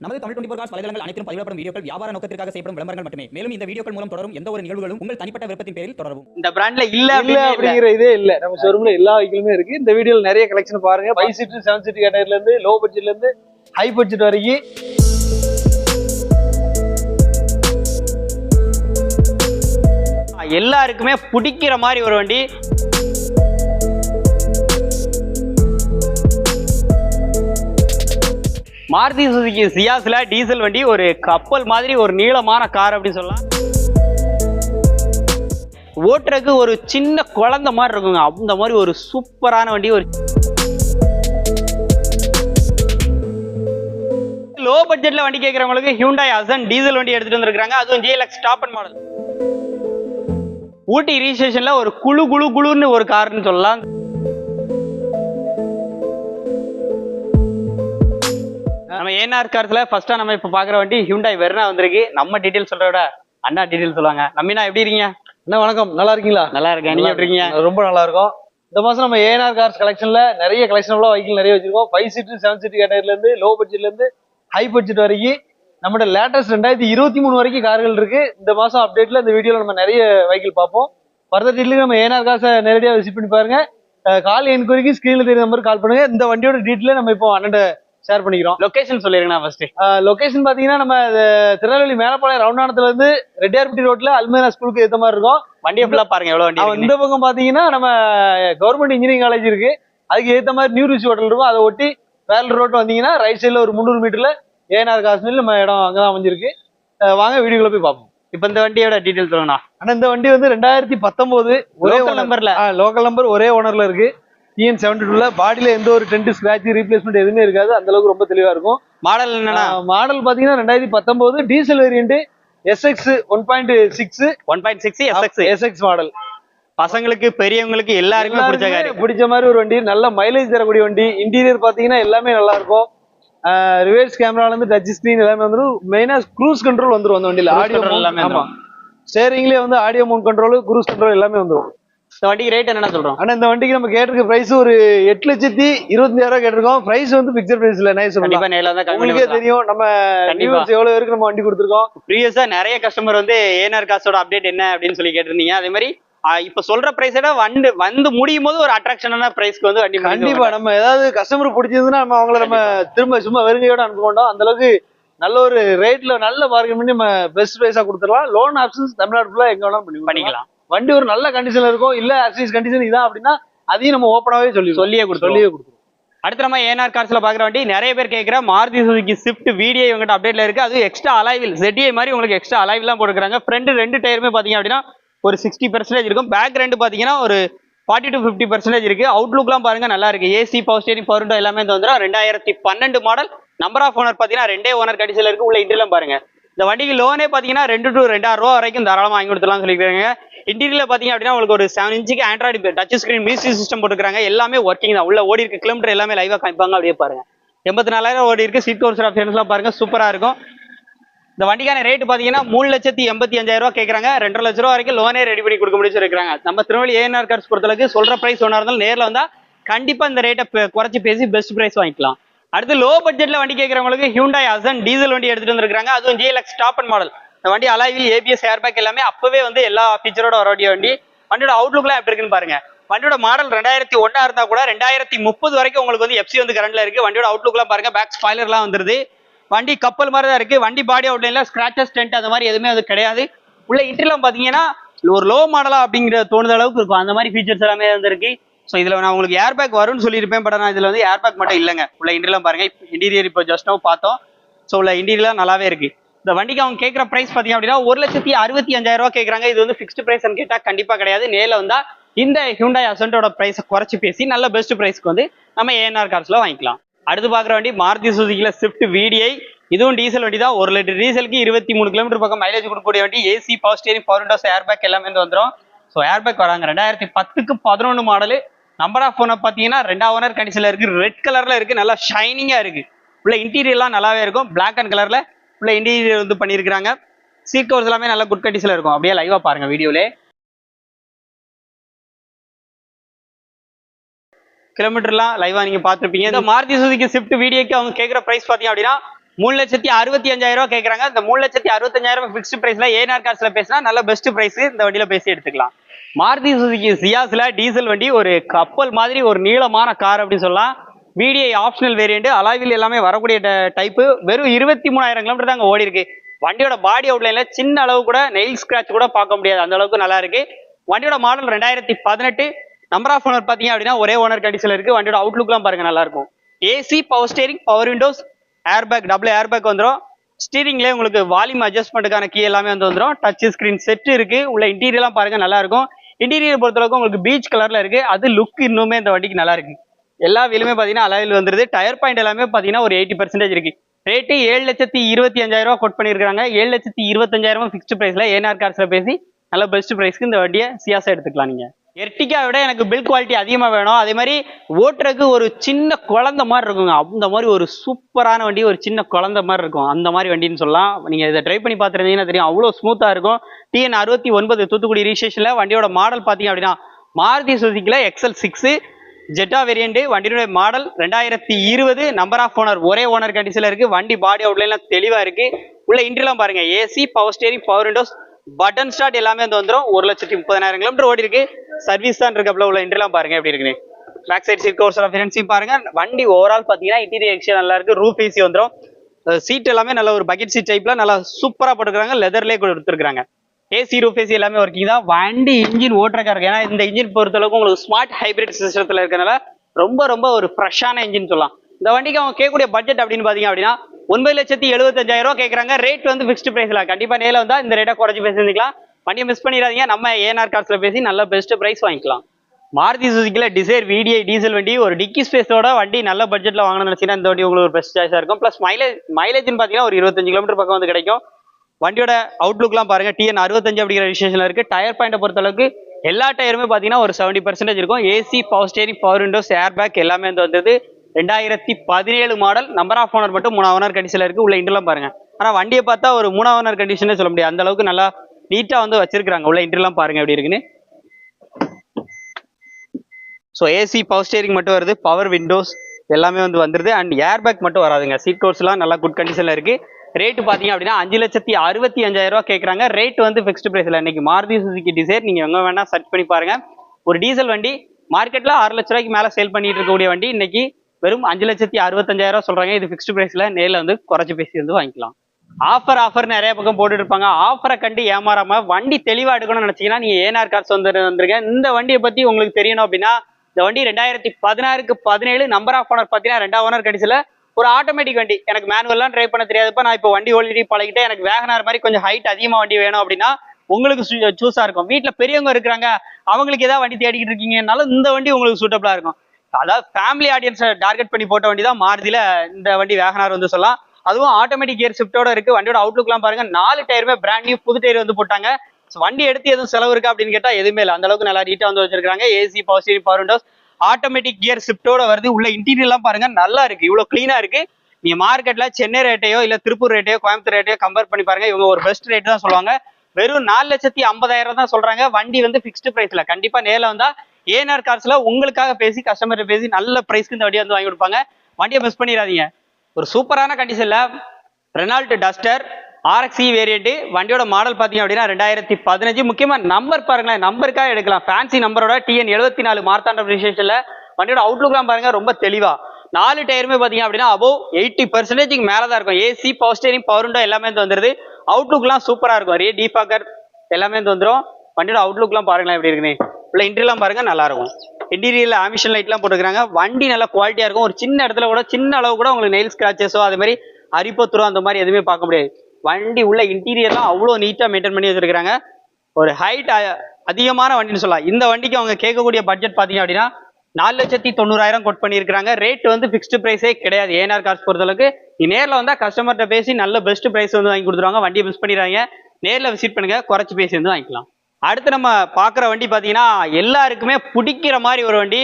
நமது Tamil twenty cos வலைதளங்கள் அனைத்தும் பதிவிடப்படும் வீடியோக்கள் வியாபார நோக்கத்திற்காக செய்யப்படும் விளம்பரங்கள் மட்டுமே. மேலும் இந்த வீடியோக்கள் மூலம் தொடரும் எந்த ஒரு நிகழ்வுகளும் உங்கள் தனிப்பட்ட விருப்பத்தின் பேரில் தொடரவும். இந்த பிராண்ட்ல இல்ல இல்ல. அப்படிங்கிற இதே இல்ல. நம்ம ஷோரூம்ல எல்லா வெஹிக்கிளுமே இருக்கு. இந்த வீடியோல நிறைய கலெக்ஷன் பாருங்க. ஃபைவ் சீட் செவன் சீட் கேட்டகரில இருந்து லோ பட்ஜெட்ல இருந்து ஹை பட்ஜெட் வரைக்கும். எல்லாருக்குமே பிடிக்கிற மாதிரி ஒரு வண்டி மாருதி சுசுகி சியாஸ்ல டீசல் வண்டி ஒரு கப்பல் மாதிரி ஒரு நீளமான கார் அப்படின்னு சொல்லலாம். ஓட்டுறதுக்கு ஒரு சின்ன குழந்தை மாதிரி இருக்குங்க. அந்த மாதிரி ஒரு சூப்பரான வண்டி ஒரு லோ பட்ஜெட்ல வண்டி கேட்கறவங்களுக்கு ஹியூண்டாய் அசன் டீசல் வண்டி எடுத்துட்டு வந்திருக்காங்க அதுவும் GLX top and model Ooty ரிஜிஸ்ட்ரேஷன்ல ஒரு குழு குழு குழுன்னு ஒரு கார்னு சொல்லலாம். நம்ம ஏஎன்ஆர் கார்ஸ்ல ஃபர்ஸ்டா நம்ம இப்ப பாக்குற வண்டி ஹியூண்டாய் வெர்னா வந்திருக்கு. நம்ம டீடைல் சொல்றத விட அண்ணா டீடைல் சொல்லுவாங்க. நம்மினா எப்படி இருக்கீங்க? என்ன வணக்கம். நல்லா இருக்கீங்களா? நல்லா இருக்கேன். நீங்க எப்படி இருக்கீங்க? ரொம்ப நல்லா இருக்கும். இந்த மாசம் நம்ம ஏஎன்ஆர் கார்ஸ் கலெக்ஷன்ல நிறைய கலெக்ஷன் வெஹிக்கிள் நிறைய வச்சிருக்கோம். ஃபைவ் சீட் செவன் சீட் கேட்டகரில இருந்து லோ பட்ஜெட்ல இருந்து ஹை பட்ஜெட் வரைக்கும் நம்மளோட லேட்டஸ்ட் ரெண்டாயிரத்தி இருபத்தி மூணு வரைக்கும் கார்கள் இருக்கு. இந்த மாசம் அப்டேட்ல இந்த வீடியோல நம்ம நிறைய வெஹிக்கிள் பார்ப்போம். ஃபர்தர் டீட்டெயில் நம்ம ஏஎன்ஆர் காசை நேரடியாக விசிட் பண்ணி பாருங்க. கால் என்கொயரிக்கு ஸ்கிரீன்ல தெரிய நம்பர் கால் பண்ணுங்க. இந்த வண்டியோட டீட்டெயில நம்ம இப்போ அண்ணன் ஷேர் பண்ணிக்கிறோம். லொகேஷன் சொல்லிருங்கண்ணா ஃபர்ஸ்ட் லொகேஷன் பாத்தீங்கன்னா நம்ம திருநெல்வேலி மேலப்பாளையம் ரவுண்டானத்துல இருந்து ரெட்டியார்பட்டி ரோட்ல அல்மேரா ஸ்கூலுக்கு ஏத்த மாதிரி இருக்கும். வண்டியை ஃபுல்லா பாருங்க எவ்வளவு வண்டி. இந்த பக்கம் பாத்தீங்கன்னா நம்ம கவர்மெண்ட் இன்ஜினியரிங் காலேஜ் இருக்கு. அதுக்கு ஏத்த மாதிரி நியூ ரிச்சி ஹோட்டல் இருக்கும். அதை ஒட்டி வேலூர் ரோட் வந்தீங்கன்னா ரைட் சைடுல ஒரு முந்நூறு மீட்டர்ல ஏஎன்ஆர் காஷ்மீர் நம்ம இடம் அங்கதான் அமைஞ்சிருக்கு. வாங்க வீடியோக்குள்ள போய் பார்ப்போம். இப்ப இந்த வண்டியோட டீடைல் சொல்லுங்கண்ணா. ஆனா இந்த வண்டி வந்து ரெண்டாயிரத்தி பத்தொன்பது ஒரே numberல. லோக்கல் நம்பர் ஒரே ஓனர்ல இருக்கு. டிஎன் செவன்டி டூல பாடியில எந்த ஒரு டென்ட் ஸ்கிராச் ரீப்ளேஸ்மெண்ட் எதுவுமே இருக்காது. அந்த அளவுக்கு ரொம்ப தெளிவா இருக்கும். மாடல் என்னன்னா மாடல் பாத்தீங்கன்னா ரெண்டாயிரத்தி பத்தொன்பது diesel variant SX one point six one point six SX SX model பசங்களுக்கு பெரியவங்களுக்கு எல்லாருக்குமே பிடிச்ச காரு. பிடிச்ச மாதிரி ஒரு வண்டி. நல்ல மைலேஜ் தரக்கூடிய வண்டி. இன்டீரியர் பாத்தீங்கன்னா எல்லாமே நல்லா இருக்கும். ரிவர்ஸ் கேமரால இருந்து டச் ஸ்கிரீன் எல்லாமே வந்துடும் மெயினா க்ரூஸ் கண்ட்ரோல் வந்துரும் அந்த வண்டியில. ஆடியோ எல்லாமே ஆமா. ஸ்டேரிங்லயே வந்து audio mount control cruise control எல்லாமே வந்துரும். இந்த வண்டிக்கு ரேட் என்னன்னா சொல்றோம்? ஆனா இந்த வண்டிக்கு நம்ம கேட்டிருக்க பிரைஸ் ஒரு எட்டு லட்சத்தி இருபத்தஞ்சாயிரம் ரூபாய் கேட்டிருக்கோம். பிரைஸ் வந்து பிக்சர் பிரைஸ் இல்ல நைஸ் கண்டிப்பா நேரில் தான் கம்மி உங்களுக்கே தெரியும். நம்ம viewers எவ்வளவு பேருக்கு நம்ம வண்டி கொடுத்துருக்கோம். ப்ரீவியஸா நிறைய கஸ்டமர் வந்து ஏனர் காசோட அப்டேட் என்ன அப்படின்னு சொல்லி கேட்டிருந்தீங்க. அதே மாதிரி இப்ப சொல்ற பிரைஸ் விட வந்து வந்து முடியும் போது ஒரு அட்ராக்ஷனான பிரைஸ்க்கு வந்து வண்டி கண்டிப்பா. நம்ம ஏதாவது கஸ்டமர் பிடிச்சிருந்ததுன்னா நம்ம அவங்கள நம்ம திரும்ப சும்மா வெறுங்கையோட அனுப்ப அந்த அளவுக்கு நல்ல ஒரு ரேட்ல நல்ல பார்கன் பண்ணி நம்ம பெஸ்ட் பிரைஸா கொடுத்துடலாம். லோன் ஆப்ஷன்ஸ் தமிழ்நாடு ஃபுல்லா எங்க வேணாலும் பண்ணி பண்ணிக்கலாம் பண்ணிக்கலாம். வண்டி ஒரு நல்ல கண்டிஷன்ல இருக்கும் இல்ல அட்லீஸ்ட் கண்டிஷன் இதான் அப்படின்னா அதையும் நம்ம ஓப்பனாவே சொல்லி சொல்லியே கொடுத்துருவோம். சொல்லியே கொடுத்துருவோம். அடுத்து நம்ம ஏஆர் கார்ஸ்ல பாக்குற வண்டி நிறைய பேர் கேட்கிற மாருதி சுசுகி ஸ்விஃப்ட் வீடியோ இவங்ககிட்ட அப்டேட்ல இருக்கு. அது எக்ஸ்ட்ரா அலைவில் ZDI மாதிரி உங்களுக்கு எக்ஸ்ட்ரா அலைவ்லாம் போட்டுருக்காங்க ஃப்ரண்ட் ரெண்டு டயருமே பாத்தீங்க அப்படின்னா ஒரு சிக்ஸ்டி பர்சன்டேஜ் இருக்கும். பேக் ரெண்டு பாத்தீங்கன்னா ஒரு ஃபார்ட்டி டு ஃபிஃப்டி பர்சன்டேஜ் இருக்கு. அவுட்லுக்லாம் பாருங்க நல்லா இருக்கு. ஏசி பவர் ஸ்டேரிங் பவர் எல்லாமே வந்துடும் ரெண்டாயிரத்தி பன்னெண்டு மாடல் நம்பர் ஆஃப் ஓனர் பாத்தீங்கன்னா ரெண்டே ஓனர் கண்டிஷன்ல இருக்கு. உள்ள இன்டர்லாம் பாருங்க. இந்த வண்டிக்கு லோனே பாத்தீங்கன்னா ரெண்டு டு ரெண்டாயிரம் ரூபா வரைக்கும் தாராளமா வாங்கி கொடுத்துலாம் சொல்லியிருக்காங்க. இன்டீரியர்ல பாத்தீங்க அப்படின்னா உங்களுக்கு ஒரு செவன் இன்ச்சுக்கு android touch screen music system போட்டுக்கிறாங்க எல்லாமே ஒர்க்கிங் தான். உள்ள ஓடி இருக்கு கிலோமீட்டர் எல்லாமே லைவா காமிப்பாங்க அப்படியே பாருங்க. எண்பத்தி நாலாயிரம் ஓடி இருக்கு. சீட் கோர்ஸ் ஆப்ஷன்ஸ்லாம் பாருங்க. சூப்பரா இருக்கும். இந்த வண்டிக்கான ரேட் பாத்தீங்கன்னா மூணு லட்சத்தி எண்பத்தி அஞ்சாயிரம் ரூபா கேட்கறாங்க ரெண்டரை லட்ச ரூபா வரைக்கும் லோனே ரெடி பண்ணி கொடுக்க முடிச்சு சொல்லிருக்காங்க நம்ம திருநெல்வேலி ஏஎன்ஆர் கார்ஸ் பொறுத்தளவுக்கு சொல்ற பிரைஸ் ஒன்றா இருந்தாலும் நேரில் வந்தா கண்டிப்பா இந்த ரேட்டை குறைச்சி பேசி பெஸ்ட் பிரைஸ் வாங்கிக்கலாம். அடுத்து லோ பட்ஜெட்ல வண்டி கேட்கறவங்களுக்கு ஹியூண்டாய் அசன் டீசல் வண்டி எடுத்துட்டு வந்திருக்காங்க அதுவும் ஜிஎல்எக்ஸ் டாப் அண்ட் மாடல் இந்த வண்டி அலாயில் ஏபிஎஸ் ஏர்பேக் எல்லாமே அப்பவே வந்து எல்லா ஃபீச்சரோட வர வண்டி. வண்டியோட அவுட்லுக்லாம் எப்படி இருக்குன்னு பாருங்க. வண்டியோட மாடல் ரெண்டாயிரத்தி ஒன்னா இருந்தா கூட ரெண்டாயிரத்தி முப்பது வரைக்கும் உங்களுக்கு வந்து எஃப்சி வந்து கரண்ட்ல இருக்கு. வண்டியோட அவுட்லுக்லாம் பாருங்க பேக் ஸ்பாய்லர்லாம் வந்துருது. வண்டி கப்பல் மாதிரி தான் இருக்கு. வண்டி பாடி அவுட்லைன்ல ஸ்கிராச்சஸ் டென்ட் அந்த மாதிரி எதுவுமே அது கிடையாது. உள்ள இன்ட்ரிலாம் பாத்தீங்கன்னா ஒரு லோ மாடலா அப்படிங்கிற தோணுத அளவுக்கு இருக்கும். அந்த மாதிரி ஃபீச்சர்ஸ் எல்லாமே வந்துருக்கு ஸோ இதில் நான் உங்களுக்கு ஏர் பேக் வரும்னு சொல்லியிருப்பேன் பட் ஆனால் இதில் வந்து ஏர் பேக் மட்டும் இல்லைங்க. உள்ள இன்டீரியலாம் பாருங்க. இன்டீரியர் இப்போ ஜஸ்ட் பார்த்தோம். ஸோ உள்ள இன்டீரியர்லாம் நல்லாவே இருக்குது இந்த வண்டிக்கு அவங்க கேட்குற ப்ரைஸ் பார்த்தீங்க அப்படின்னா ஒரு லட்சத்தி அறுபத்தி அஞ்சாயிரம் ரூபா கேட்குறாங்க இது வந்து ஃபிக்ஸ்டு ப்ரைஸ்னு கேட்டால் கண்டிப்பாக கிடையாது. நேரில் வந்தால் இந்த ஹியூண்டாய் அசன்ட்டோட ப்ரைஸை குறைச்சி பேசி நல்ல பெஸ்ட் ப்ரைஸ்க்கு வந்து நம்ம ஏஎன்ஆர் கார்ஸில் வாங்கிக்கலாம். அடுத்து பார்க்குற வண்டி மாருதி சுசுக்கியில் ஸ்விஃப்ட் விடிஐ இதுவும் டீசல் வண்டி தான். ஒரு லிட்டர் டீசலுக்கு இருபத்தி மூணு கிலோமீட்டர் பக்கம் மைலேஜ் கொடுக்கக்கூடிய வண்டி. AC power steering power windows air bag எல்லாமே வந்து வந்துடும் ஸோ ஏர் பேக் வராங்க. ரெண்டாயிரத்தி பத்துக்கு பதினொன்று மாடலு நம்பர் ஆஃப் ஓனர் பார்த்தீங்கன்னா ரெண்டா ஓனர் கண்டிஷனில் இருக்குது ரெட் கலரில் இருக்குது நல்லா ஷைனிங்காக இருக்குது உள்ள இன்டீரியர்லாம் நல்லாவே இருக்கும். பிளாக் அண்ட் கலரில் உள்ள இன்டீரியர் வந்து பண்ணியிருக்காங்க சீட் கவர்ஸ் எல்லாமே நல்ல குட் கண்டிஷன்ல இருக்கும். அப்படியே லைவா பாருங்க வீடியோலே. கிலோமீட்டர்லாம் லைவா நீங்க பாத்துருப்பீங்க இந்த மாருதி சுதிக்கு ஸ்விஃப்ட் வீடியோக்கு அவங்க கேட்குற பிரைஸ் பாத்தீங்க அப்படின்னா மூணு லட்சத்தி அறுபத்தி அஞ்சாயிரம் ரூபாய் கேட்கறாங்க. இந்த மூணு லட்சத்தி அறுபத்தஞ்சாயிரம் ஃபிக்ஸ்ட் பிரைஸ்ல ஏஆர் கார்ஸ்ல பேசினா நல்ல பெஸ்ட் பிரைஸ் இந்த வண்டியில பேசி எடுத்துக்கலாம். மாருதி சுசுகி சியாஸ்ல டீசல் வண்டி ஒரு கப்பல் மாதிரி ஒரு நீளமான கார் அப்படின்னு சொல்லலாம். பிடிஐ ஆப்ஷனல் வேரியண்ட் அலாவில் எல்லாமே வரக்கூடிய டைப்பு வெறும் இருபத்தி மூணாயிரம் கிலோமீட்டர் தாங்க ஓடி இருக்கு. வண்டியோட பாடி அவுட்லைன்ல சின்ன அளவு கூட நெயில் ஸ்கிராச் கூட பார்க்க முடியாது. அந்த அளவுக்கு நல்லா இருக்கு. வண்டியோட மாடல் ரெண்டாயிரத்தி பதினெட்டு. நம்பர் ஆஃப் ஓனர் பார்த்தீங்க அப்படின்னா ஒரே ஓனர் கண்டிஷன் இருக்கு. வண்டியோட அவுட்லுக்லாம் பாருங்க நல்லா இருக்கும். AC power steering power windows air bag double airbag வந்துடும் ஸ்டீரிங்லேயே உங்களுக்கு வால்யூம் அட்ஜஸ்ட்மெண்ட்டுக்கான கீ எல்லாமே வந்து வந்துடும் டச் ஸ்க்ரீன் செட் இருக்கு. உள்ள இன்டீரியர்லாம் பாருங்க நல்லா இருக்கும். இன்டீரியர் பொறுத்தளவுக்கு உங்களுக்கு பீச் கலர்ல இருக்கு. அது லுக் இன்னுமே இந்த வண்டிக்கு நல்லா இருக்கு. எல்லா வீலுமே பார்த்தீங்கன்னா அலாயில் வந்துருது. டயர் பாயிண்ட் எல்லாமே பார்த்தீங்கன்னா ஒரு எயிட்டி பர்சன்டேஜ் இருக்கு. ரேட்டு ஏழு லட்சத்தி இருபத்தி அஞ்சாயிரம் ரூபா கொட் பண்ணியிருக்காங்க ஏழு லட்சத்தி இருபத்தஞ்சாயிரம் ஃபிக்ஸ்ட் ப்ரைஸில் ஏஆர் கார்ஸில் பேசி நல்ல பெஸ்ட் ப்ரைஸ்க்கு இந்த வண்டியை சியாசா எடுத்துக்கலாம் நீங்கள் எர்டிகா விட எனக்கு பில் குவாலிட்டி அதிகமாக வேணும். அதே மாதிரி ஓட்டுறதுக்கு ஒரு சின்ன குழந்த மாதிரி இருக்குங்க. அந்த மாதிரி ஒரு சூப்பரான வண்டி ஒரு சின்ன குழந்த மாதிரி இருக்கும். அந்த மாதிரி வண்டின்னு சொல்லலாம். நீங்கள் இதை ட்ரை பண்ணி பார்த்துருந்தீங்கன்னா தெரியும். அவ்வளோ ஸ்மூத்தாக இருக்கும். டிஎன் அறுபத்தி ஒன்பது தூத்துக்குடி ரிஜிஸ்ட்ரேஷனில் வண்டியோட மாடல் பார்த்தீங்க அப்படின்னா மாருதி சுசுக்கியில் எக்ஸல் சிக்ஸு ஜெட்டா வேரியண்ட் வண்டியுடைய மாடல் ரெண்டாயிரத்தி இருபது நம்பர் ஆஃப் ஓனர் ஒரே ஓனர் கண்டிஷன்ல இருக்கு. வண்டி பாடி அவுட்லைன்லாம் தெளிவா இருக்கு. உள்ள இன்ட்ரிலாம் பாருங்க. AC power steering power windows button start எல்லாமே வந்து வந்துடும் ஒரு லட்சத்தி முப்பதாயிரம் கிலோமீட்டர் ஓடி இருக்கு. சர்வீஸ் தான் இருக்கப்பல உள்ள இன்ட்ரிலாம் பாருங்க எப்படி இருக்குன்னு. பேக் சைட் சீட் கோர்ஸ் ஃபிரன்ஸையும் பாருங்க. வண்டி ஓவரால் பார்த்தீங்கன்னா இன்டீரியர் எக்ஸ்டியர் நல்லா இருக்கு. ரூப் ஏசி வந்துடும் சீட் எல்லாமே நல்ல ஒரு பக்கெட் சீட் டைப்ல நல்லா சூப்பராக போட்டுருக்காங்க. லெதர்லேயே கொடுத்துருக்காங்க. ஏசி ரூப் ஏசி எல்லாமே ஒர்க்கிங் தான். வண்டி இன்ஜின் ஓட்டுறக்கா ஏன்னா இந்த இன்ஜின் பொறுத்தளவுக்கு உங்களுக்கு ஸ்மார்ட் ஹைபிரிட் சிஸ்டத்தில் இருக்கனால ரொம்ப ரொம்ப ஒரு ஃப்ரெஷ்ஷான இன்ஜின் சொல்லலாம். இந்த வண்டிக்கு அவங்க கேட்கக்கூடிய பட்ஜெட் அப்படின்னு பார்த்தீங்க அப்படின்னா ஒன்பது லட்சத்தி எழுபத்தஞ்சாயிரம் ரூபா கேட்குறாங்க. ரேட் வந்து ஃபிக்ஸ்டு ப்ரைஸில் கண்டிப்பாக நேரில் வந்தால் இந்த ரேட்டை குறைச்சி பேசிக்கலாம் வண்டியை மிஸ் பண்ணிடாதீங்க. நம்ம ஏஆர் கார்ஸில் பேசி நல்ல பெஸ்ட்டு ப்ரைஸ் வாங்கிக்கலாம். மாருதி சுசுக்கில டிசைர் விடிஐ டீசல் வண்டி ஒரு டிக்கி ஸ்பேஸோட வண்டி நல்ல பட்ஜெட்டில் வாங்கணும்னு நினச்சிங்கன்னா இந்த வண்டி உங்களுக்கு ஒரு பெஸ்ட் சாய்ஸாக இருக்கும். ப்ளஸ் மைலேஜ் மைலேஜ்னு பார்த்தீங்கன்னா ஒரு இருபத்தஞ்சு கிலோமீட்டர் பக்கம் வந்து கிடைக்கும். வண்டியோட அவுட்லுக்லாம் பாருங்க. டிஎன் அறுபத்தஞ்சு அப்படிங்கிற ரிஜிஸ்ட்ரேஷன்ல இருக்கு. டயர் பாயிண்டை பொறுத்த அளவுக்கு எல்லா டயருமே பார்த்தீங்கன்னா ஒரு செவன்டி பர்சன்டேஜ் இருக்கும். AC power steering power windows air bag எல்லாமே வந்து வந்தது. ரெண்டாயிரத்தி பதினேழு மாடல் நம்பர் ஆஃப் ஓனர் மட்டும் மூணு ஓனர் கண்டிஷன்ல இருக்கு. உள்ள இன்டர்லாம் பாருங்க. ஆனா வண்டியை பார்த்தா ஒரு மூணு ஓனர் கண்டிஷனே சொல்ல முடியாது. அந்த அளவுக்கு நல்லா நீட்டா வந்து வச்சிருக்காங்க உள்ள இன்டர்லாம் பாருங்க எப்படி இருக்குன்னு. ஸோ ஏசி பவர் ஸ்டேரிங் மட்டும் வருது. பவர் விண்டோஸ் எல்லாமே வந்து வந்துருது. அண்ட் ஏர் பேக் மட்டும் வராதுங்க. சீட் கோர்ஸ்லாம் நல்லா குட் கண்டிஷன்ல இருக்கு. ரேட்டு பார்த்தீங்க அப்படின்னா அஞ்சு லட்சத்தி அறுபத்தி அஞ்சாயிரம் ரூபா கேட்குறாங்க. ரேட் வந்து ஃபிக்ஸ்டு ப்ரைஸில் இன்னைக்கு மாருதி சுசுக்கி டிசைர் நீங்கள் எங்கே வேணால் சர்ச் பண்ணி பாருங்க. ஒரு டீசல் வண்டி மார்க்கெட்டில் ஆறு லட்ச ரூபாய்க்கு மேலே சேல் பண்ணிட்டு இருக்கக்கூடிய வண்டி இன்னைக்கு வெறும் அஞ்சு லட்சத்தி அறுபத்தஞ்சாயிரம் ரூபா சொல்கிறாங்க இது ஃபிக்ஸ்டு ப்ரைஸில் நேரில் வந்து குறைச்சி பேசி வந்து வாங்கிக்கலாம். ஆஃபர் ஆஃபர் நிறைய பக்கம் போட்டுட்டு இருப்பாங்க. ஆஃபரை கண்டு ஏமாறாம வண்டி தெளிவா எடுக்கணும்னு நினைச்சீங்கன்னா நீங்க ஏனார் கார்ஸ் வந்து வந்துருங்க இந்த வண்டியை பத்தி உங்களுக்கு தெரியணும் அப்படின்னா இந்த வண்டி ரெண்டாயிரத்தி பதினாறுக்கு பதினேழு நம்பர் ஆஃப் ஓனர் பார்த்தீங்கன்னா ரெண்டாம் ஓனர் கண்டிஷன்ல ஒரு ஆட்டோமேட்டிக் வண்டி. எனக்கு மேனுவல்லாம் ட்ரை பண்ண தெரியாதப்ப நான் இப்போ வண்டி ஓல்ரெடி பழகிட்டேன். எனக்கு வேகனார் மாதிரி கொஞ்சம் ஹைட் அதிகமாக வண்டி வேணும் அப்படின்னா உங்களுக்கு சூஸாக இருக்கும். வீட்டில் பெரியவங்க இருக்கிறாங்க. அவங்களுக்கு ஏதாவது வண்டி தேடிக்கிட்டு இருக்கீங்கனாலும் இந்த வண்டி உங்களுக்கு சூட்டபிளாக இருக்கும். அதாவது ஃபேமிலி ஆடியன்ஸை டார்கெட் பண்ணி போட்ட வண்டி தான் மாறுதியில் இந்த வண்டி வேகனார் வந்து சொல்லலாம். அதுவும் ஆட்டோமேட்டிக் கியர் ஷிஃப்ட்டோட இருக்கு. வண்டியோட அவுட்லுக்லாம் பாருங்க. நாலு டயருமே பிராண்ட் நியூ புது டயர் வந்து போட்டாங்க. வண்டி எடுத்து எதுவும் செலவு இருக்கா அப்படின்னு கேட்டால் எதுவுமே இல்லை. அந்த அளவுக்கு நல்லா நீட்டாக வந்து வச்சிருக்காங்க AC power steering power windows automatic gear ஷிஃப்ட்டோட வருது. உள்ள இன்டீரியர்லாம் பாருங்க நல்லா இருக்கு. இவ்வளவு கிளீனா இருக்கு. நீங்க மார்க்கெட்ல சென்னை ரேட்டையோ இல்ல திருப்பூர் ரேட்டையோ கோயம்புத்தூர் ரேட்டையோ கம்பேர் பண்ணி பாருங்க இவங்க ஒரு பெஸ்ட் ரேட் தான் சொல்லுவாங்க. வெறும் நாலு லட்சத்தி ஐம்பதாயிரம் தான் சொல்றாங்க. வண்டி வந்து ஃபிக்ஸ்டு பிரைஸ்ல கண்டிப்பா நேரில் வந்தா ஏஎன்ஆர் கார்ஸ்ல உங்களுக்காக பேசி கஸ்டமர் பேசி நல்ல பிரைஸ்க்கு இந்த வண்டியை வந்து வாங்கி கொடுப்பாங்க. வண்டியை மிஸ் பண்ணிடாதீங்க. ஒரு சூப்பரான கண்டிஷன்ல ரெனால்ட் டஸ்டர் ஆர்எக்ஸி வேரியண்ட் வண்டியோட மாடல் பார்த்தீங்க அப்படின்னா ரெண்டாயிரத்தி பதினஞ்சு. முக்கியமாக நம்பர் பாருங்களேன் நம்பருக்காக எடுக்கலாம். ஃபேன்சி நம்பரோட டிஎன் எழுபத்தி நாலு மார்த்தாண்ட ரிஜிஸ்ட்ரேஷன்ல வண்டியோட அவுட்லுக்லாம் பாருங்க ரொம்ப தெளிவாக நாலு டயருமே பார்த்தீங்க அப்படின்னா அபோவ் எயிட்டி பர்சன்டேஜ்க்கு மேலே தான் இருக்கும். AC power steering power window எல்லாமே வந்துருது. அவுட்லுக்லாம் சூப்பராக இருக்கும். ரே டீஃபாக்கர் எல்லாமே வந்துடும் வந்துரும். வண்டியோட அவுட்லுக்லாம் பாருங்களேன் எப்படி இருக்குன்னு. உள்ள இன்டீரியர்லாம் பாருங்கள் நல்லாயிருக்கும். இன்டீரியரில் ஆமிஷன் லைட்லாம் போட்டுருக்காங்க வண்டி நல்லா குவாலிட்டியாக இருக்கும். ஒரு சின்ன இடத்துல கூட சின்ன அளவு கூட உங்களுக்கு நெயில் ஸ்க்ராச்சஸோ அது மாதிரி அரிப்பத்துரும் அந்த மாதிரி எதுவுமே பார்க்க முடியாது. வண்டி உள்ள இன்டீரியர்லாம் அவ்வளோ நீட்டாக மெயின்டைன் பண்ணி வச்சிருக்கிறாங்க. ஒரு ஹைட் அதிகமான வண்டின்னு சொல்லலாம். இந்த வண்டிக்கு அவங்க கேட்கக்கூடிய பட்ஜெட் பார்த்தீங்க அப்படின்னா நாலு லட்சத்தி தொண்ணூறாயிரம் கொட் பண்ணியிருக்காங்க ரேட் வந்து ஃபிக்ஸ்டு ப்ரைஸே கிடையாது. ஏஆர் கார்ஸ் பொறுத்தளவுக்கு. நீ நேரில் வந்தால் கஸ்டமர்கிட்ட பேசி நல்ல பெஸ்ட் ப்ரைஸ் வந்து வாங்கி கொடுத்துருவாங்க. வண்டியை மிஸ் பண்ணிடுறாங்க நேரில் விசிட் பண்ணுங்க. குறைச்சி பேசி வந்து வாங்கிக்கலாம். அடுத்து நம்ம பார்க்குற வண்டி பார்த்தீங்கன்னா எல்லாருக்குமே பிடிக்கிற மாதிரி ஒரு வண்டி.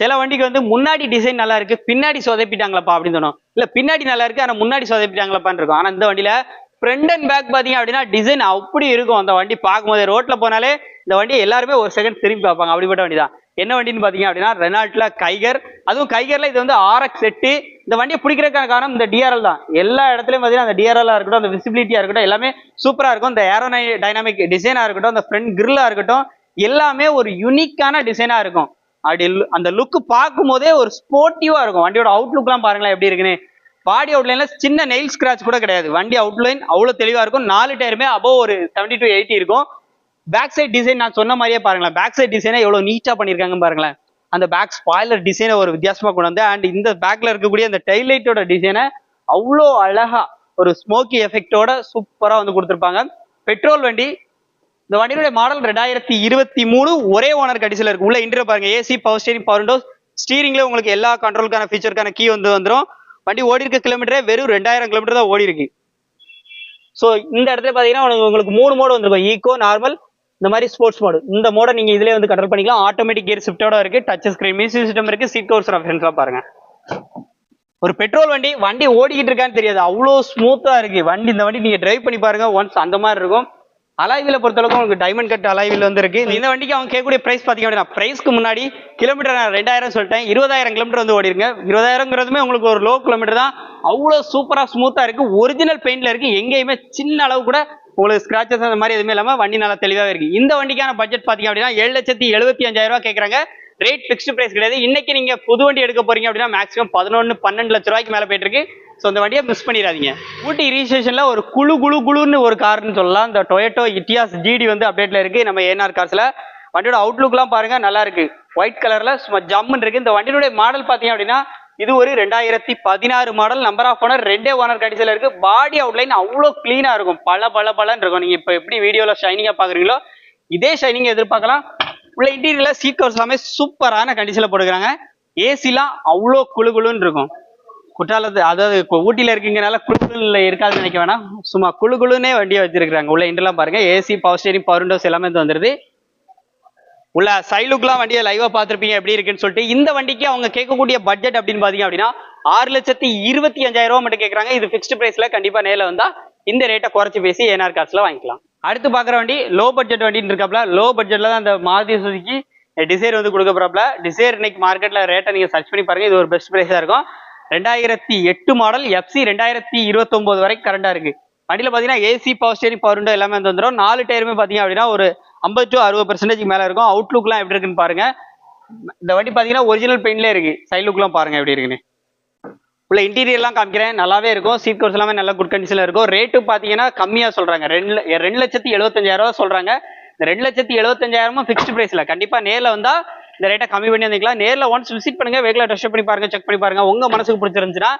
சில வண்டிக்கு வந்து முன்னாடி டிசைன் நல்லா இருக்கு. பின்னாடி சொதப்பிட்டாங்களப்பா அப்படின்னு சொன்னோம் இல்ல பின்னாடி நல்லா இருக்கு. ஆனா முன்னாடி சொதப்பிட்டாங்களப்பான்னு இருக்கும். ஆனா இந்த வண்டியில ஃப்ரண்ட் அண்ட் பேக் பார்த்தீங்க அப்படின்னா டிசைன் அப்படி இருக்கும். அந்த வண்டி பார்க்கும்போது ரோட்டில் போனாலே இந்த வண்டியை எல்லாருமே ஒரு செகண்ட் திரும்பி பார்ப்பாங்க. அப்படிப்பட்ட வண்டி தான் என்ன வண்டின்னு பார்த்தீங்க அப்படின்னா ரெனால்ட்ல கைகர் அதுவும் கைகரில் இது வந்து ஆர்எக்ஸ் செட்டு இந்த வண்டியை பிடிக்கிறதுக்கான காரணம் இந்த டிஆர்எல் தான். எல்லா இடத்துலையும் பார்த்தீங்கன்னா அந்த டிஆர்எல்லாக இருக்கட்டும் அந்த விசிபிலிட்டியாக இருக்கட்டும் எல்லாமே சூப்பராக இருக்கும். இந்த ஏரோ டைனாமிக் டிசைனாக இருக்கட்டும் அந்த ஃப்ரண்ட் கிரில்லாக இருக்கட்டும் எல்லாமே ஒரு யூனிக்கான டிசைனாக இருக்கும். அப்படி லு- அந்த லுக் பார்க்கும் போதே ஒரு ஸ்போர்ட்டிவாக இருக்கும். வண்டியோட அவுட்லுக்லாம் பாருங்களேன் எப்படி இருக்குன்னு. பாடி அவுட்லைன்ல சின்ன நெயில் ஸ்கிராச் கூட கிடையாது. வண்டி அவுட்லைன் அவ்வளோ தெளிவாக இருக்கும். நாலு டயருமே அபோவ் ஒரு 70 டு எயிட்டி இருக்கும். பேக் சைட் டிசைன் நான் சொன்ன மாதிரியே பாருங்களேன். பேக் சைட் டிசைனை எவ்வளோ நீட்டாக பண்ணியிருக்காங்க பாருங்களேன். அந்த பேக் ஸ்பாய்லர் டிசைனை ஒரு வித்தியாசமாக கொண்டு வந்து அண்ட் இந்த பேக்கில் இருக்கக்கூடிய அந்த டைலைட்டோட டிசைனை அவ்வளோ அழகாக ஒரு ஸ்மோக்கி எஃபெக்டோட சூப்பராக வந்து கொடுத்துருப்பாங்க. பெட்ரோல் வண்டி. இந்த வண்டியோட மாடல் ரெண்டாயிரத்தி இருபத்தி மூணு ஒரே ஓனர் கடிசில இருக்கு. உள்ள இன்டர் பாருங்க. AC power steering power windows ஸ்டீரிங்ல உங்களுக்கு எல்லா கண்ட்ரோலுக்கான ஃபீச்சருக்கான கீ வந்து வந்துடும் வண்டி ஓடி இருக்க கிலோமீட்டரே வெறும் ரெண்டாயிரம் கிலோமீட்டர் தான் ஓடி இருக்கு. ஸோ இந்த இடத்துல பார்த்தீங்கன்னா உங்களுக்கு- மூணு மோடு வந்திருக்கும். ஈகோ நார்மல் இந்த மாதிரி ஸ்போர்ட்ஸ் மோடு இந்த மோட நீங்கள் இதிலே வந்து கண்ட்ரோல் பண்ணிக்கலாம். ஆட்டோமேட்டிக் கியர் ஷிஃப்டோட இருக்கு. டச் ஸ்கிரீன் மியூசிக் சிஸ்டம் இருக்கு. சீட் கவர்ஸ் ஆப்ஷன்ஸ்லாம் பாருங்க. ஒரு பெட்ரோல் வண்டி வண்டி ஓடிக்கிட்டு இருக்கான்னு தெரியாது. அவ்வளோ ஸ்மூத்தாக இருக்கு. வண்டி இந்த வண்டி நீங்கள் டிரைவ் பண்ணி பாருங்க. ஒன்ஸ் அந்த மாதிரி இருக்கும். அலாய்வில் பொறுத்தளவுக்கு உங்களுக்கு டைமண்ட் கட் அலாய்வில் வந்து இருக்கு இந்த வண்டிக்கு அவங்க கேட்கக்கூடிய பிரைஸ் பார்த்தீங்க அப்படின்னா பிரைஸ்க்கு முன்னாடி கிலோமீட்டர் நான் ரெண்டாயிரம் சொல்லிட்டேன். இருபதாயிரம் கிலோமீட்டர் வந்து ஓடிருங்க. இருபதாயிரங்கிறதுமே உங்களுக்கு ஒரு லோ கிலோமீட்டர் தான். அவ்வளோ சூப்பராக ஸ்மூத்தாக இருக்குது ஒரிஜினல் பெயிண்டில் இருக்குது எங்கேயுமே சின்ன அளவு கூட உங்களுக்கு ஸ்க்ராச்சஸ் அந்த மாதிரி எதுவுமே இல்லாமல் வண்டி நல்லா தெளிவாக இருக்குது இந்த வண்டிக்கான பட்ஜெட் பார்த்தீங்க அப்படின்னா ஏழு லட்சத்தி எழுபத்தி அஞ்சாயிரம் ரூபா கேட்குறாங்க. ரேட் ஃபிக்ஸ்டு பிரைஸ் கிடையாது. இன்னைக்கு நீங்க புது வண்டி எடுக்க போறீங்க அப்படின்னா மேக்ஸிமம் பதினொன்று பன்னெண்டு லட்ச ரூபாய்க்கு மேல போயிட்டு இருக்கு ஸோ அந்த வண்டியை மிஸ் பண்ணிடாதீங்க. ஊட்டி ரிஜிஸ்ட்ரேஷன்ல ஒரு குழு குழு குழுன்னு ஒரு கார்னு சொல்லலாம். இந்த டொயேட்டோ இட்டியாஸ் ஜிடி வந்து அப்டேட்ல இருக்கு. நம்ம ஏஎன்ஆர் கார்ஸ்ல வண்டியோட அவுட்லுக்லாம் பாருங்க நல்லா இருக்கு. ஒயிட் கலர்ல சும்மா ஜம்முன்னு இருக்கு. இந்த வண்டியோட மாடல் பாத்தீங்க அப்படின்னா இது ஒரு ரெண்டாயிரத்தி பதினாறு மாடல் நம்பர் ஆஃப் ஓனர் ரெண்டே ஓனர் கடைசியில் இருக்கு. பாடி அவுட்லைன் அவ்வளோ க்ளீனாக இருக்கும். பல பல பலன்னு இருக்கும். நீங்கள் இப்போ எப்படி வீடியோவில் ஷைனிங்காக பார்க்குறீங்களோ இதே ஷைனிங் எதிர்பார்க்கலாம். உள்ள இன்டீரியர்ல சீட் கவர்ஸ் எல்லாமே சூப்பரான கண்டிஷன்ல போட்டுக்கிறாங்க ஏசிலாம் அவ்வளோ குளு குளுன்னு இருக்கும். குற்றாலத்து அதாவது இப்போ ஊட்டியில இருக்கீங்கனால இருக்காதுன்னு நினைக்க வேணாம். சும்மா குளு குளுன்னே வண்டியை வச்சிருக்கிறாங்க. உள்ள இன்டர்லாம் பாருங்க. AC power steering power windows எல்லாமே வந்துருது. உள்ள சைலுக்குலாம் வண்டியை லைவா பார்த்துருப்பீங்க. எப்படி இருக்குன்னு சொல்லிட்டு இந்த வண்டிக்கு அவங்க கேட்கக்கூடிய பட்ஜெட் அப்படின்னு பாத்தீங்க அப்படின்னா ஆறு லட்சத்தி இருபத்தி அஞ்சாயிரம் ரூபா மட்டும் கேட்கறாங்க. இது ஃபிக்ஸ்டு பிரைஸ்ல கண்டிப்பா நேரில் வந்தா இந்த ரேட்டை குறைச்சி பேசி ஏன்ஆர் காசில் வாங்கிக்கலாம். அடுத்து பார்க்குற வண்டி லோ பட்ஜெட் வண்டின்னு இருக்காப்ல லோ பட்ஜெட்ல தான் அந்த மாருதி சுசுகி டிசைர் வந்து கொடுக்க போறாப்ல டிசைர் இன்னைக்கு மார்க்கெட்ல ரேட்டை நீங்க சர்ச் பண்ணி பாருங்க இது ஒரு பெஸ்ட் பிரைஸா இருக்கும். ரெண்டாயிரத்தி எட்டு மாடல் எஃப்சி ரெண்டாயிரத்தி இருபத்தொம்போது வரைக்கும் கரண்டா இருக்கு. வண்டியில பாத்தீங்கன்னா AC power steering power window எல்லாமே வந்து வந்துடும் நாலு டயருமே பாத்தீங்க அப்படின்னா ஒரு ஐம்பது டு அறுபது பெர்சன்டேஜ் மேல இருக்கும். அவுட்லுக்லாம் எப்படி இருக்குன்னு பாருங்க. இந்த வண்டி பாத்தீங்கன்னா ஒரிஜினல் பெயின்லேயே இருக்கு. சைட் லுக்லாம் பாருங்க எப்படி இருக்குன்னு. உள்ள இன்டீரியர்லாம் காமிக்கிறேன். நல்லாவே இருக்கும். சீட் கவர்ஸ் எல்லாமே நல்ல குட் கண்டிஷன்ல இருக்கும். ரேட்டு பாத்தீங்கன்னா கம்மியா சொல்றாங்க. ரெண்டு ரெண்டு லட்சத்தி எழுபத்தஞ்சாயிரம் ரூபா சொல்றாங்க. இந்த ரெண்டு லட்சத்தி எழுபத்தஞ்சாயிரமும் ஃபிக்ஸ்டு பிரைஸ்ல கண்டிப்பா நேரில் வந்தா இந்த ரேட்டை கம்மி பண்ணி வந்தீங்களா நேரில் ஒன்ஸ் விசிட் பண்ணுங்க. வெஹிக்கிள டெஸ்ட் பண்ணி பாருங்க. செக் பண்ணி பாருங்க. உங்க மனசுக்கு பிடிச்சிருந்துச்சுன்னா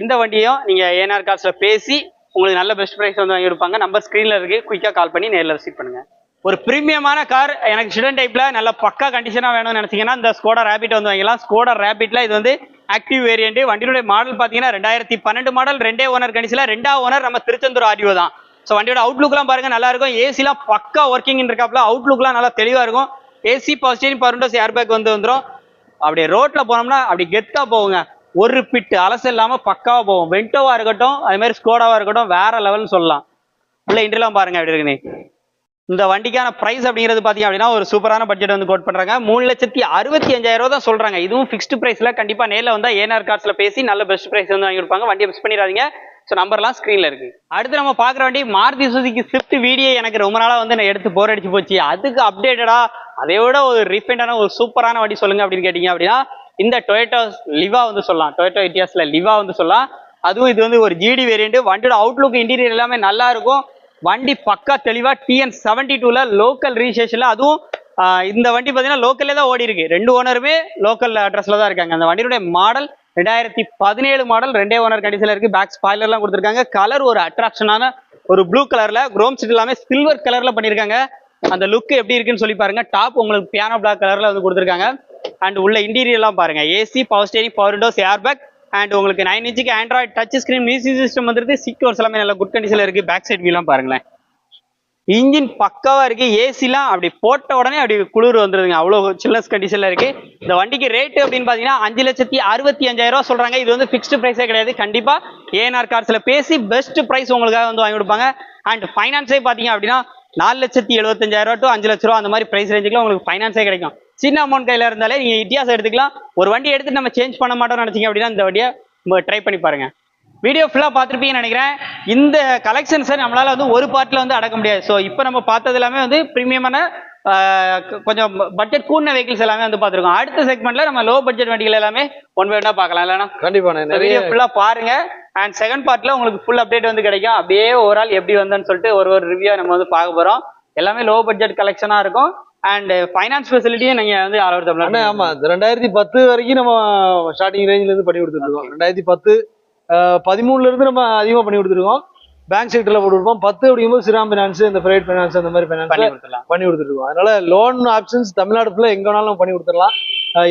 இந்த வண்டியும் நீங்க ஏஎன்ஆர் கார்ஸ்ல பேசி உங்களுக்கு நல்ல பெஸ்ட் பிரைஸ் வந்து வாங்கி கொடுப்பாங்க. நம்பர் ஸ்கிரீன்ல இருக்கு. குயிக்கா கால் பண்ணி நேரில் விசிட் பண்ணுங்க. ஒரு பிரீமியமான கார் எனக்கு சிடன் டைப்ல நல்ல பக்கா கண்டிஷனா வேணும்னு நினைச்சீங்கன்னா இந்த ஸ்கோடா ரேபிட் வந்து வாங்கிக்கலாம். ஸ்கோடா ரேபிட்ல இது வந்து ஆக்டிவ் வேரியண்ட் வண்டியோட மாடல் பார்த்தீங்கன்னா ரெண்டாயிரத்தி பன்னெண்டு மாடல் ரெண்டே ஓனர் கண்டிஷன்ல ரெண்டாவது ஓனர் நம்ம திருச்செந்தூர் ஆடியோ தான். ஸோ வண்டியோட அவுட்லுக்லாம் பாருங்க நல்லா இருக்கும். ஏசிலாம் பக்கா ஒர்க்கிங் இருக்காப்ல அவுட்லுக்லாம் நல்லா தெளிவாக இருக்கும். AC positive windows air bag வந்து வந்துடும் அப்படியே ரோட்டில் போனோம்னா அப்படி கெத்தாக போகுங்க. ஒரு பிட்டு அலசு இல்லாமல் பக்காவாக போகும். வெண்டோவாக இருக்கட்டும் அது மாதிரி இருக்கட்டும் வேற லெவல்னு சொல்லலாம். உள்ள இன்டர்லாம் பாருங்க அப்படி இருக்குன்னு. இந்த வண்டிக்கான பிரைஸ் அப்படிங்கிறது பார்த்தீங்க அப்படின்னா ஒரு சூப்பரான பட்ஜெட் வந்து கோட் பண்ணுறாங்க மூணு லட்சத்தி அறுபத்தி அஞ்சாயிரம் ரூபா தான் சொல்கிறாங்க இதுவும் ஃபிக்ஸ்டு ப்ரைஸில் கண்டிப்பாக நேரில் வந்தால் ஏஆர் கார்ஸில் பேசி நல்ல பெஸ்ட் ப்ரைஸ் வந்து வாங்கி கொடுப்பாங்க. வண்டியை மிஸ் பண்ணிடாதீங்க. ஸோ நம்பர்லாம் ஸ்க்ரீனில் இருக்கு. அடுத்து நம்ம பார்க்குற வண்டி மாருதி சுசுகி ஸ்விஃப்ட் வீடியோ எனக்கு ரொம்ப நாளாக வந்து நான் எடுத்து போர் அடிச்சு போச்சு. அதுக்கு அப்டேட்டடா அதை விட ஒரு ரீஃபைண்டான ஒரு சூப்பரான வண்டி சொல்லுங்க அப்படின்னு கேட்டிங்க அப்படின்னா இந்த டொயேட்டோ லிவா வந்து சொல்லலாம். டொயேட்டோ இட்டியாஸில் லிவா வந்து சொல்லலாம். அதுவும் இது வந்து ஒரு ஜிடி வேரியண்ட் வண்டியோட அவுட்லுக் இன்டீரியர் எல்லாமே நல்லா இருக்கும். வண்டி பக்கா தெளிவா டிஎன் செவன்டி டூல லோக்கல் ரிஜிஸ்ட்ரேஷன்ல அதுவும் இந்த வண்டி பார்த்தீங்கன்னா லோக்கல்லே தான் ஓடி இருக்கு. ரெண்டு ஓனருமே லோக்கல் அட்ரஸ்ல தான் இருக்காங்க. அந்த வண்டியோட மாடல் ரெண்டாயிரத்தி பதினேழு மாடல் ரெண்டே ஓனர் கண்டிஷன்ல இருக்கு. பேக் ஸ்பாய்லர்லாம் கொடுத்துருக்காங்க. கலர் ஒரு அட்ராக்ஷனான ஒரு ப்ளூ கலர்ல குரோம் சீட் எல்லாமே சில்வர் கலர்ல பண்ணியிருக்காங்க. அந்த லுக் எப்படி இருக்குன்னு சொல்லி பாருங்க. டாப் உங்களுக்கு பியானோ பிளாக் கலர்ல வந்து கொடுத்துருக்காங்க. அண்ட் உள்ள இன்டீரியர்லாம் பாருங்க. AC power steering power windows air bag and உங்களுக்கு நைன் இன்ச்சுக்கு android touch screen music system வந்துருக்கு சீக்வர்ஸ் எல்லாமே நல்லா குட் கண்டிஷன்ல இருக்கு. பேக் சைட் வியூலாம் பாருங்களேன். இன்ஜின் பக்காவா இருக்கு. ஏசிலாம் அப்படி போட்ட உடனே அப்படி குளிர் வந்துருதுங்க. அவ்வளோ சில்லஸ் கண்டிஷன்ல இருக்கு. இந்த வண்டிக்கு ரேட்டு அப்படின்னு பாத்தீங்கன்னா அஞ்சு லட்சத்தி அறுபத்தி அஞ்சாயிரம் சொல்கிறாங்க சொல்றாங்க. இது வந்து ஃபிக்ஸ்டு பிரைஸே கிடையாது. கண்டிப்பா ஏஎன்ஆர் கார்ஸ்ல பேசி பெஸ்ட் பிரைஸ் உங்களுக்காக வந்து வாங்கி கொடுப்பாங்க. அண்ட் ஃபைனான்ஸே பாத்தீங்க அப்படின்னா நாலு லட்சத்தி எழுபத்தஞ்சாயிரம் ரூபா டு அஞ்சு லட்ச ரூபா அந்த மாதிரி பிரைஸ் ரேஞ்சுக்குள்ள உங்களுக்கு ஃபைனான்ஸே கிடைக்கும். சின்ன அமௌண்ட் கையில இருந்தாலே நீங்க இட்டியாஸ் எடுத்துக்கலாம். ஒரு வண்டி எடுத்துட்டு நம்ம சேஞ்ச் பண்ண மாட்டோம்னு நினைச்சீங்க அப்படின்னா இந்த வண்டியை ட்ரை பண்ணி பாருங்க. வீடியோ ஃபுல்லாக பார்த்துருப்பீங்கன்னு நினைக்கிறேன். இந்த கலெக்ஷன்ஸை நம்மளால வந்து ஒரு பார்ட்டில் வந்து அடக்க முடியாது. ஸோ இப்போ நம்ம பார்த்தது எல்லாமே வந்து ப்ரீமியமான கொஞ்சம் பட்ஜெட் கூடின வெஹிக்கிள்ஸ் எல்லாமே வந்து பார்த்துருக்கோம். அடுத்த செக்மெண்ட்ல நம்ம லோ பட்ஜெட் வண்டிகள் எல்லாமே ஒன் பை ஒன்னா பார்க்கலாம் இல்லைனா நிறைய வீடியோ ஃபுல்லாக பாருங்க. அண்ட் செகண்ட் பார்ட்ல உங்களுக்கு ஃபுல் அப்டேட் வந்து கிடைக்கும். அப்படியே ஓவரால் எப்படி வந்தேன்னு சொல்லிட்டு ஒரு ஒரு ரிவ்யூ நம்ம வந்து பார்க்க போறோம். எல்லாமே லோ பட்ஜெட் கலெக்ஷனா இருக்கும். அண்ட் ஃபைனான்ஸ் ஃபெசிலிட்டியும் நீங்க வந்து ஆல் ஓவர் அண்ணா ஆமா. இந்த ரெண்டாயிரத்தி பத்து வரைக்கும் நம்ம ஸ்டார்டிங் ரேஞ்சில இருந்து பண்ணி கொடுத்துட்டு இருக்கோம். ரெண்டாயிரத்தி பத்து பதிமூணுல இருந்து நம்ம அதிகமா பண்ணி கொடுத்துருக்கோம். பேங்க் செக்டர்ல போட்டு கொடுப்போம் பத்து அப்படிங்கும்போது ஸ்ரீராம் ஃபைனான்ஸ் இந்த பிரைவேட் ஃபைனான்ஸ் அந்த மாதிரி பண்ணி ஃபைனான்ஸ் பண்ணி கொடுத்துருக்கோம். அதனால லோன் ஆப்ஷன்ஸ் தமிழ்நாடு ஃபுல்லா எங்க வேணாலும் பண்ணி கொடுத்துடலாம்.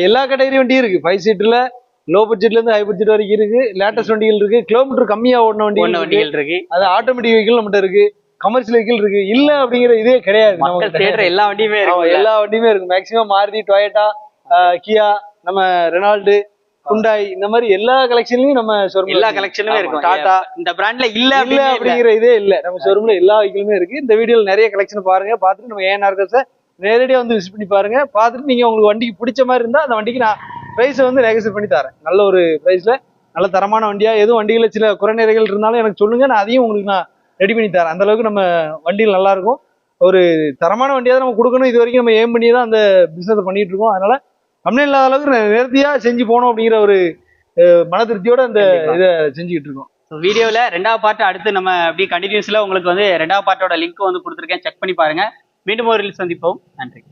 எல்லா கேட்டகரி வண்டியும் இருக்கு. ஃபைவ் சீட்ல லோ பட்ஜெட்ல இருந்து ஹை பட்ஜெட் வரைக்கும் இருக்கு. லேட்டஸ்ட் வண்டிகள் இருக்கு. கிலோமீட்டர் கம்மியா ஓடின ஒன்று வண்டிகள் இருக்கு. வண்டிகள் இருக்கு. அது ஆட்டோமேட்டிக் வெஹிக்கிள் நம்மகிட்ட இருக்கு. கமர்ஷியல் வெஹிக்கிள் இருக்கு. இல்ல அப்படிங்கிற இதே கிடையாது. தேடுற எல்லா வண்டியுமே எல்லா வண்டியுமே இருக்கு. மேக்ஸிமம் மாருதி டொயட்டா கியா நம்ம ரெனால்டு குண்டாய் இந்த மாதிரி எல்லா கலெக்ஷன்லயும் நம்ம ல எல்லா. கலெக்ஷனுமே இருக்கும். டாடா இந்த பிராண்ட்ல இல்ல இல்ல. அப்படிங்கிற இதே இல்ல. நம்ம ஷோரூம்ல எல்லா வெஹிக்கிளுமே இருக்கு. இந்த வீடியோல நிறைய கலெக்ஷன் பாருங்க. பார்த்துட்டு நம்ம ஏஎன்ஆர் கர்ஸை நேரடியா வந்து விசிட் பண்ணி பாருங்க. பார்த்துட்டு நீங்க உங்களுக்கு வண்டிக்கு பிடிச்ச மாதிரி இருந்தா அந்த வண்டிக்கு நான் பிரைஸை வந்து நெகோசியேட் பண்ணி தரேன். நல்ல ஒரு பிரைஸ்ல நல்ல தரமான வண்டியா எதுவும் வண்டிகள சில குறைநிறைகள் இருந்தாலும் எனக்கு சொல்லுங்க. நான் அதையும் உங்களுக்கு நான் ரெடி பண்ணி தரேன். அந்த அளவுக்கு நம்ம வண்டிகள் நல்லா இருக்கும். ஒரு தரமான வண்டியா தான் நம்ம கொடுக்கணும். இது வரைக்கும் நம்ம ஏம் பண்ணி தான் அந்த பிசினஸ் பண்ணிட்டு இருக்கோம். அதனால கம்ப்ளைண்ட் இல்லாத அளவுக்கு நே- நேர்த்தியா செஞ்சு போகணும் அப்படிங்கிற ஒரு மன திருப்தியோட அந்த. இதை செஞ்சுக்கிட்டு இருக்கோம். வீடியோல ரெண்டாவது பார்ட் அடுத்து நம்ம அப்படியே கண்டினியூஸ்ல உங்களுக்கு வந்து ரெண்டாவது பார்ட்டோட லிங்க் வந்து கொடுத்துருக்கேன். செக் பண்ணி பாருங்க. மீண்டும் ஒரு சந்திப்போம். நன்றி.